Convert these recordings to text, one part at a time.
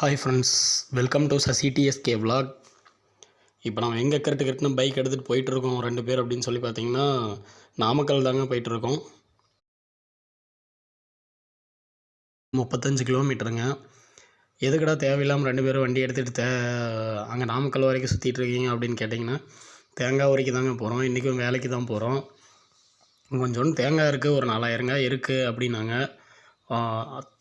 Hi friends welcome to Sasi TSK TSK இப்போ நம்ம எங்கே கரெக்டு கரெக்ட்னு பைக் எடுத்துகிட்டு போயிட்டுருக்கோம் ரெண்டு பேர் அப்படின்னு சொல்லி பார்த்தீங்கன்னா நாமக்கல் தாங்க போயிட்டுருக்கோம். முப்பத்தஞ்சு கிலோமீட்டருங்க. எதுக்குடா தேவையில்லாமல் ரெண்டு பேரும் வண்டி எடுத்துகிட்டு தே அங்கே நாமக்கல் வரைக்கும் சுற்றிட்டு இருக்கீங்க அப்படின்னு கேட்டிங்கன்னா தேங்காய் வரைக்கும் தாங்க போகிறோம் இன்றைக்கும் வேலைக்கு தான் போகிறோம் கொஞ்சோண்டு தேங்காய் இருக்குது ஒரு நாலாயிரங்காய் இருக்குது அப்படின்னாங்க.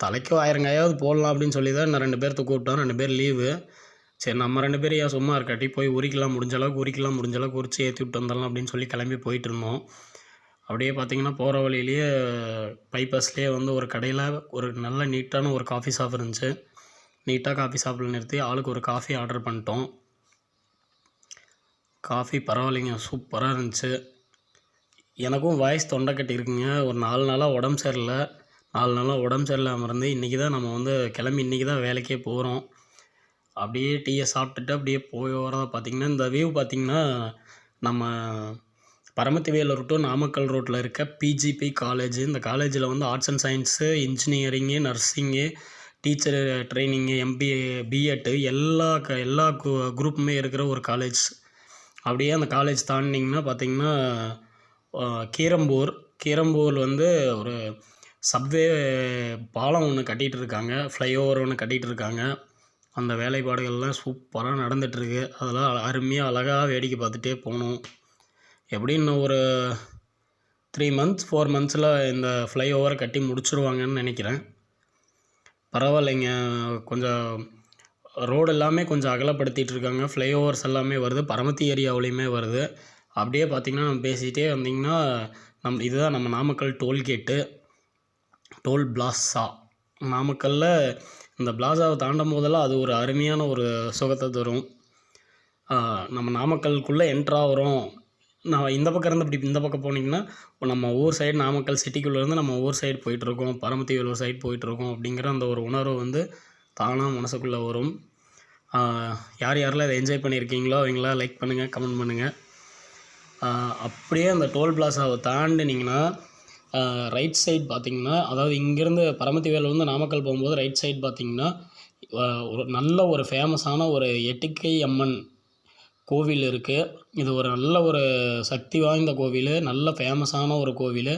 தலைக்கு ஆயிரங்காயாவது போடலாம் அப்படின்னு சொல்லி தான் நான் ரெண்டு பேர்த்த கூப்பிட்டோம். ரெண்டு பேர் லீவு சரி நம்ம ரெண்டு பேரும் ஏன் சும்மா இருக்காட்டி போய் உரிக்கலாம் முடிஞ்ச அளவுக்கு உரிக்கலாம் முடிஞ்ச அளவுக்கு உரிச்சு ஏற்றி விட்டு வந்துடலாம் அப்படின்னு சொல்லி கிளம்பி போயிட்டு இருந்தோம். அப்படியே பார்த்தீங்கன்னா போகிற வழியிலேயே பைபாஸ்லேயே வந்து ஒரு கடையில் ஒரு நல்ல நீட்டான ஒரு காஃபி ஷாப் இருந்துச்சு. நீட்டாக காஃபி ஷாப்பில் நிறுத்தி ஆளுக்கு ஒரு காஃபி ஆர்டர் பண்ணிட்டோம். காஃபி பரவாயில்லைங்க சூப்பராக இருந்துச்சு. எனக்கும் வாய்ஸ் தொண்டை கட்டி இருக்குங்க. ஒரு நாலு நாளாக உடம்பு சரியில்லை. நாலு நாளாக உடம்பு சரியில்லாமல் இருந்து இன்றைக்கி தான் நம்ம வந்து கிளம்பி இன்றைக்கி தான் வேலைக்கே போகிறோம் அப்படியே டீயை சாப்பிட்டுட்டு அப்படியே போய் வரத பார்த்திங்கன்னா இந்த வியூ பார்த்திங்கன்னா நம்ம பரமத்தி வேலூர் டு நாமக்கல் ரோட்டில் இருக்க பிஜிபி காலேஜ் இந்த காலேஜில் வந்து arts and science engineering nursing teacher training MBA B Ed எல்லா க எல்லா கு- குரூப்புமே இருக்கிற ஒரு காலேஜ் அப்படியே அந்த காலேஜ் தாண்டினீங்கன்னா பார்த்திங்கன்னா கீரம்பூர். கீரம்பூர் வந்து ஒரு சப்வே பாலம் ஒன்று கட்டிகிட்டு இருக்காங்க ஃப்ளைஓவர் ஒன்று கட்டிகிட்டு இருக்காங்க அந்த வேலைப்பாடுகள்லாம் சூப்பராக நடந்துகிட்ருக்கு அதெல்லாம் அருமையாக அழகாக வேடிக்கை பார்த்துட்டே போகணும் எப்படியும் இன்னும் ஒரு த்ரீ மந்த்ஸ் ஃபோர் மந்த்ஸில் இந்த ஃப்ளைஓவரை கட்டி முடிச்சுருவாங்கன்னு நினைக்கிறேன். பரவாயில்லைங்க. கொஞ்சம் ரோடு எல்லாமே கொஞ்சம் அகலப்படுத்திகிட்டு இருக்காங்க ஃப்ளைஓவர்ஸ் எல்லாமே வருது. பரமத்தி ஏரியாவிலையுமே வருது. அப்படியே பார்த்திங்கன்னா நம்ம பேசிகிட்டே வந்திங்கன்னா நம் இதுதான் நம்ம நாமக்கல் டோல்கேட்டு. Toll Plaza. நாமக்கல்லில் இந்த பிளாஸாவை தாண்டும் போதெல்லாம் அது ஒரு அருமையான ஒரு சுகத்தை தரும். நம்ம நாமக்கல்குள்ளே என்ட்ராகிறோம் நான் இந்த பக்கம் இருந்து இப்படி இந்த பக்கம் போனீங்கன்னா இப்போ நம்ம ஊர் சைடு நாமக்கல் சிட்டிக்குள்ளேருந்து நம்ம ஊர் சைடு போயிட்டுருக்கோம். பரமத்தி வேலூர் சைடு போயிட்டுருக்கோம் அப்படிங்கிற அந்த ஒரு உணர்வு வந்து தானாக மனசுக்குள்ளே வரும். யார் யாரெல்லாம் இதை என்ஜாய் பண்ணியிருக்கீங்களோ அவங்களாம் லைக் பண்ணுங்கள் கமெண்ட் பண்ணுங்கள் அப்படியே அந்த டோல் பிளாஸாவை தாண்டினீங்கன்னா ரைட் சைட் பார்த்திங்கன்னா அதாவது இங்கேருந்து பரமத்தி வேலூர்லேருந்து நாமக்கல் போகும்போது ரைட் சைடு பார்த்தீங்கன்னா ஒரு நல்ல ஒரு ஃபேமஸான ஒரு எட்டுக்கை அம்மன் கோவில் இருக்குது இது ஒரு நல்ல ஒரு சக்தி வாய்ந்த கோவில் நல்ல ஃபேமஸான ஒரு கோவில்.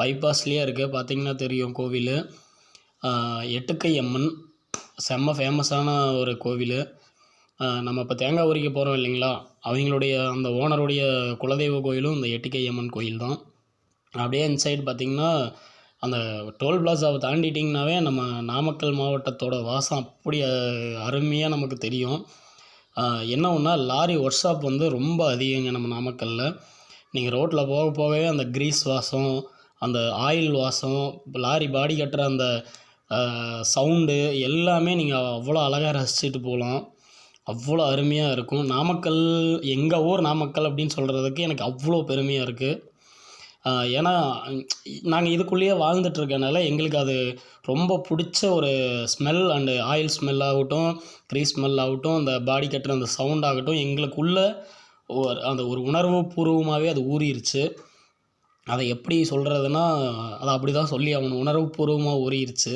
பைபாஸ்லேயே இருக்குது பார்த்திங்கன்னா தெரியும் கோவில். எட்டுக்கை அம்மன் செம்ம ஃபேமஸான ஒரு கோவில். நம்ம இப்போ தேங்காய் உரிக்க போகிறோம் இல்லைங்களா? அவங்களுடைய அந்த ஓனருடைய குலதெய்வ கோயிலும் இந்த எட்டுக்கை அம்மன் கோயில் தான் அப்படியே இந்த சைடு பார்த்திங்கன்னா அந்த டோல் பிளாஸாவை தாண்டிட்டிங்கனாவே நம்ம நாமக்கல் மாவட்டத்தோட வாசம் அப்படி அருமையாக நமக்கு தெரியும். என்ன ஒன்றா லாரி ஒர்க் ஷாப் வந்து ரொம்ப அதிகங்க நம்ம நாமக்கல்லில் நீங்கள் ரோட்டில் போக போகவே அந்த க்ரீஸ் வாசம் அந்த ஆயில் வாசம் லாரி பாடி கட்டுற அந்த சவுண்டு எல்லாமே நீங்கள் அவ்வளோ அழகாக ரசிச்சுட்டு போகலாம். அவ்வளோ அருமையாக இருக்கும். நாமக்கல் எங்கள் ஊர் நாமக்கல் அப்படின்னு சொல்கிறதுக்கு எனக்கு அவ்வளோ பெருமையாக இருக்குது ஏன்னா நாங்கள் இதுக்குள்ளேயே வாழ்ந்துட்டுருக்கனால எங்களுக்கு அது ரொம்ப பிடிச்ச ஒரு ஸ்மெல் அண்டு ஆயில் ஸ்மெல் ஆகட்டும் க்ரீஸ் ஸ்மெல் ஆகட்டும் அந்த பாடி கட்டுற அந்த சவுண்ட் ஆகட்டும் எங்களுக்குள்ள ஒரு அந்த ஒரு உணர்வு பூர்வமாகவே அது ஊறிடுச்சு அதை எப்படி சொல்கிறதுனா அதை அப்படி தான் சொல்லி அவன் உணர்வு பூர்வமாக ஊறிடுச்சு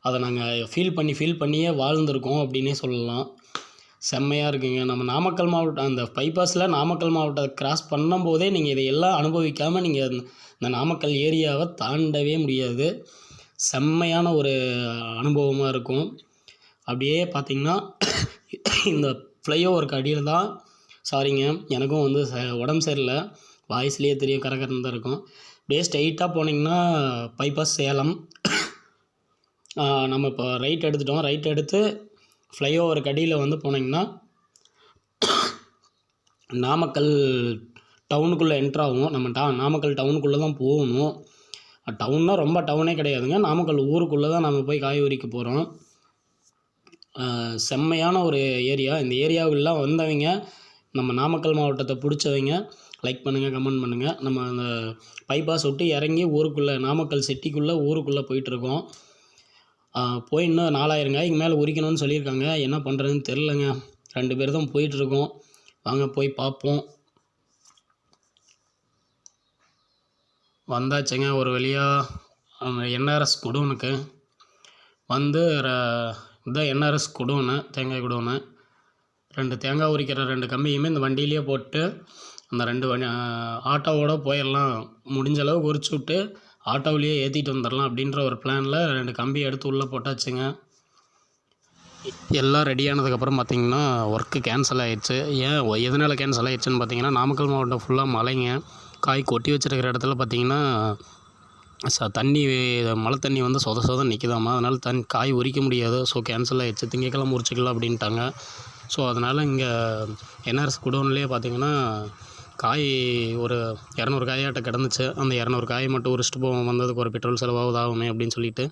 அதை நாங்கள் ஃபீல் பண்ணி ஃபீல் பண்ணியே வாழ்ந்திருக்கோம் அப்படின்னே சொல்லலாம். செம்மையாக இருக்குங்க. நம்ம நாமக்கல் மாவட்டம் அந்த பைபாஸில் நாமக்கல் மாவட்டத்தை கிராஸ் பண்ணும்போதே நீங்கள் இதையெல்லாம் அனுபவிக்காமல் நீங்கள் இந்த நாமக்கல் ஏரியாவை தாண்டவே முடியாது. செம்மையான ஒரு அனுபவமாக இருக்கும். அப்படியே பார்த்திங்கன்னா இந்த ஃப்ளைஓவருக்கு அடியில் தான் சாரிங்க எனக்கும் வந்து ச உடம்பு சரியில்லை. வாய்ஸ்லேயே தெரியும் கரகரன்னு தான் இருக்கும். அப்படியே ஸ்ட்ரைட்டாக போனீங்கன்னா பைபாஸ் சேலம். நம்ம இப்போ ரைட் எடுத்துட்டோம். ரைட் எடுத்து ஃப்ளைஓவருக்கு அடியில் வந்து போனீங்கன்னா நாமக்கல் டவுனுக்குள்ளே என்ட்ராகும் நம்ம டா நாமக்கல் டவுனுக்குள்ளே தான் போகணும். டவுன்னா ரொம்ப டவுனே கிடையாதுங்க. நாமக்கல் ஊருக்குள்ளே தான் நம்ம போய் காய் உரிக்க போகிறோம் செம்மையான ஒரு ஏரியா இந்த ஏரியாவுக்குலாம் வந்தவங்க நம்ம நாமக்கல் மாவட்டத்தை பிடிச்சவங்க லைக் பண்ணுங்கள் கமெண்ட் பண்ணுங்கள் நம்ம அந்த பைபாஸ் விட்டு இறங்கி ஊருக்குள்ளே நாமக்கல் சிட்டிக்குள்ளே ஊருக்குள்ளே போயிட்டுருக்கோம் போய் இன்னும் நாலாயிரம் காய்க்கு மேலே உரிக்கணும்னு சொல்லியிருக்காங்க. என்ன பண்ணுறதுன்னு தெரிலங்க ரெண்டு பேர் தான் போயிட்டுருக்கோம். வாங்க போய் பார்ப்போம். வந்தாச்சுங்க ஒரு வழியாக என்ஆர்எஸ் குடோனுக்கு வந்து ர- இதுதான் என்ஆர்எஸ் குடோனு தேங்காய் குடோனு ரெண்டு தேங்காய் உரிக்கிற ரெண்டு கம்பியுமே இந்த வண்டியிலேயே போட்டு அந்த ரெண்டு வண்டி ஆட்டோவோட போயிடலாம். முடிஞ்ச அளவுக்கு உரிச்சு விட்டு ஆட்டோவிலேயே ஏற்றிட்டு வந்துடலாம் அப்படின்ற ஒரு பிளானில் ரெண்டு கம்பி எடுத்து உள்ளே போட்டாச்சுங்க. எல்லாம் ரெடி ஆனதுக்கப்புறம் ஒர்க்கு கேன்சல் ஆகிடுச்சு ஏன் எதனால் கேன்சல் ஆகிடுச்சுன்னு பார்த்தீங்கன்னா நாமக்கல் மாவட்டம் ஃபுல்லாக மலைங்க. காய் கொட்டி வச்சிருக்கிற இடத்துல பார்த்தீங்கன்னா ச தண்ணி மழை தண்ணி வந்து சொத சொத நிற்குதாமா அதனால் தன் காய் உரிக்க முடியாது. ஸோ கேன்சல் ஆகிடுச்சு திங்கக்கிழமை உரிச்சிக்கலாம் அப்படின்ட்டாங்க. ஸோ அதனால் இங்கே என்ஆர்எஸ் குடோன்லேயே பார்த்தீங்கன்னா காய் ஒரு இரநூறு காயாட்ட கிடந்துச்சு. அந்த இரநூறு காய் மட்டும் உரிச்சிட்டு போவோம் வந்ததுக்கு ஒரு பெட்ரோல் செலவாகுது ஆகுமே அப்படின்னு சொல்லிட்டு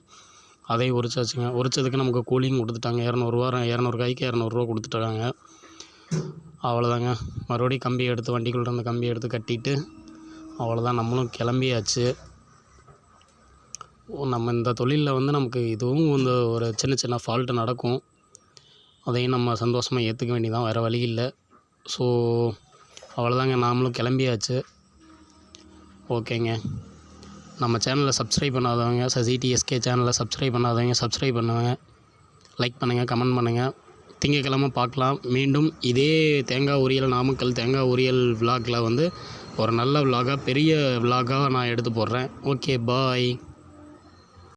அதையும் உரிச்சாச்சுங்க. உரிச்சதுக்கு நமக்கு கூலிங் கொடுத்துட்டாங்க. இரநூறுவா இரநூறு காய்க்கு இரநூறுவா கொடுத்துட்டாங்க. அவ்வளோதாங்க மறுபடியும் கம்பி எடுத்து வண்டிக்குள்ள இருந்த கம்பி எடுத்து கட்டிட்டு அவ்வளோதான் நம்மளும் கிளம்பியாச்சு. ஓ, நம்ம இந்த தொழிலில் வந்து நமக்கு இதுவும் இந்த ஒரு சின்ன சின்ன ஃபால்ட்டு நடக்கும். அதையும் நம்ம சந்தோஷமாக ஏற்றுக்க வேண்டியதான் வேறு வழி இல்லை. ஸோ அவ்வளோதாங்க. நாமளும் கிளம்பியாச்சு. ஓகேங்க. நம்ம சேனலை சப்ஸ்கிரைப் பண்ணாதவங்க சசி டிஎஸ்கே சேனலை சப்ஸ்கிரைப் பண்ணாதவங்க சப்ஸ்கிரைப் பண்ணுவாங்க லைக் பண்ணுங்கள் கமெண்ட் பண்ணுங்கள் திங்கக்கிழமை பார்க்கலாம். மீண்டும் இதே தேங்காய் உரியல் நாமக்கல் தேங்காய் உரியல் விலாகில் வந்து ஒரு நல்ல விலாகாக பெரிய விலாகாக நான் எடுத்து போடுறேன். Okay bye.